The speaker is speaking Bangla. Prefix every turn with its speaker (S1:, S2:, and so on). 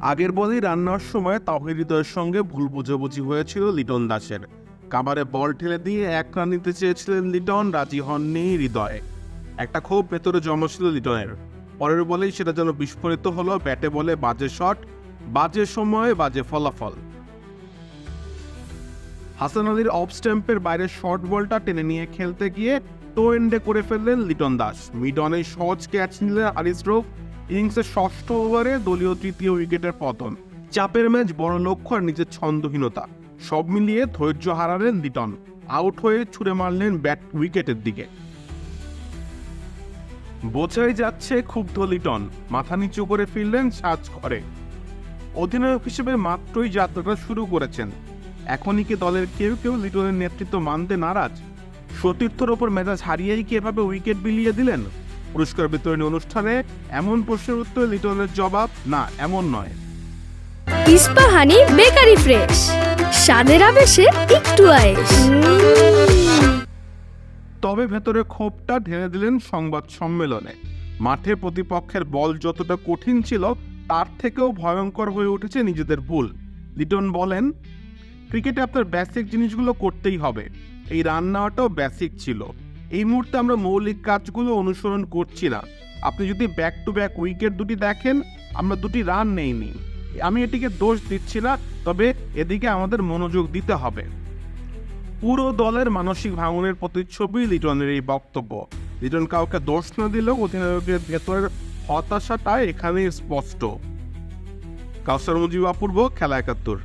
S1: আগের বলেই রান্নার সময় তাহির হৃদয়ের সঙ্গে ভুল বোঝাবুঝি হয়েছিল লিটন দাসের। কাবারে বল ঠেলে দিয়ে এক রান নিতে চেয়েছিলেন লিটন, রাজি হননি হৃদয়ে। একটা ক্ষোভ ভেতরে জমেছিল লিটনের। পরের বলেই সেটা যেন বিস্ফোরিত হলো, ব্যাটে বলে বাজে শট, বাজে সময়ে বাজে ফলাফল। হাসান আলীর অফ স্ট্যাম্পের বাইরে শর্ট বলটা টেনে নিয়ে খেলতে গিয়ে টো এন্ডে করে ফেললেন লিটন দাস। মিড অনে সহজ ক্যাচ নিলেন আরিস ইনিংসের ষষ্ঠ ওভারে দলীয় তৃতীয় উইকেটের পতন। চাপের ম্যাচ বড় লক্ষ্য আর নিজের ছন্দহীনতা। সব মিলিয়ে ধৈর্য হারালেন লিটন। আউট হয়ে ছুড়ে মারলেন ব্যাট উইকেটের দিকে। বোঝাই যাচ্ছে ক্ষুব্ধ লিটন। মাথা নিচু করে ফিরলেন সাজ করে অধিনায়ক হিসেবে মাত্রই যাত্রাটা শুরু করেছেন। এখনই কি দলের কেউ কেউ লিটনের নেতৃত্ব মানতে নারাজ? সতীর্থর ওপর মেজাজ হারিয়েই কি এভাবে উইকেট বিলিয়ে দিলেন? পুরস্কার বিতরণী অনুষ্ঠানে এমন প্রশ্নের উত্তর লিটনের জবাব না এমন নয়।
S2: ইস্পাহানি বেকারি ফ্রেশ স্বাদের আবেশে একটু আয়েশ।
S1: তবে ভেতরে ক্ষোভটা ঢেলে দিলেন সংবাদ সম্মেলনে। মাঠে প্রতিপক্ষের বল যতটা কঠিন ছিল তার থেকেও ভয়ঙ্কর হয়ে উঠেছে নিজেদের ভুল। লিটন বলেন ক্রিকেটে আপনার বেসিক জিনিসগুলো করতেই হবে। এই রান নেওয়াটাও বেসিক ছিল। এই মুহূর্তে আমরা মৌলিক কাজগুলো অনুসরণ করছি না। আপনি যদি ব্যাক টু ব্যাক উইকেট দুটি দেখেন, আমরা দুটি রান নেইনি। আমি এটিকে দোষ দিচ্ছি না, তবে এদিকে আমাদের মনোযোগ দিতে হবে। পুরো দলের মানসিক ভাঙনের প্রতিচ্ছবি লিটনের এই বক্তব্য। লিটন কাউকে দোষ না দিলেও অধিনায়কের ভেতরের হতাশাটা এখানে স্পষ্ট। কাউসার মুজিব অপূর্ব, খেলা একাত্তর।